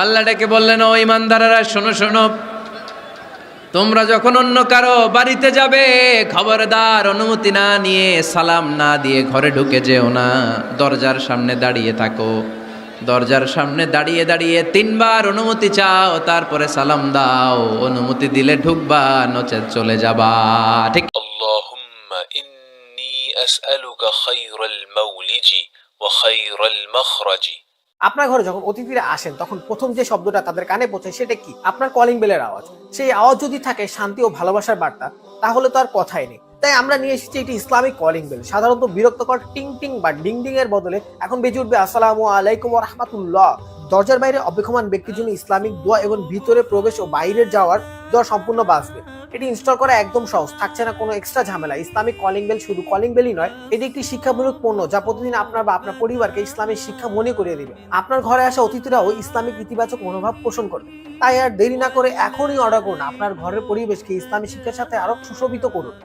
আল্লাহ ডেকে বললেন ও ইমানদারেরা শোনো শোনো তোমরা যখন অন্য কারো বাড়িতে যাবে খবরদার অনুমতি না নিয়ে সালাম না দিয়ে ঘরে ঢুকে যেও না দরজার সামনে দাঁড়িয়ে থাকো দরজার সামনে দাঁড়িয়ে দাঁড়িয়ে তিনবার অনুমতি চাও তারপরে সালাম দাও অনুমতি দিলে ঢুকবা নচেত চলে যাবা ঠিক اللهم إني أسألك خير المولج وخير المخرج আপনার ঘরে যখন অতিথিরা আসেন, তখন প্রথম যে শব্দটা তাদের কানে পৌঁছে সেটা কি? আপনার কলিং বেলের আওয়াজ। সেই আওয়াজ যদি থাকে শান্তি ও ভালোবাসার বার্তা, তাহলে তো আর কথাই নেই। তাই আমরা নিয়ে এসেছি এটি ইসলামিক কলিং বেল সাধারণত বিরক্তকর টিং টিং বা ডিং ডিং এর বদলে এখন বেজে উঠবে আসসালামু আলাইকুম রহমাতুল্লাহ। দরজার বাইরে অপেক্ষমান ব্যক্তির জন্য ইসলামিক দোয়া এবং ভিতরে প্রবেশ ও বাইরে যাওয়ার দোয়া সম্পূর্ণ বাঁচবে। এটি ইনস্টল করা একদম সহজ, থাকছে না কোনো এক্সট্রা ঝামেলা। ইসলামিক কলিং বেল শুধু কলিং বেলই নয়, এটি একটি শিক্ষামূলক পণ্য যা প্রতিদিন আপনার বা আপনার পরিবারকে ইসলামের শিক্ষা মনে করিয়ে দেবে। আপনার ঘরে আসা অতিথিরাও ইসলামিক ইতিবাচক মনোভাব পোষণ করবে। তাই আর দেরি না করে এখনই অর্ডার করুন। আপনার ঘরের পরিবেশকে ইসলামী শিক্ষার সাথে আরও সুশোভিত করুন।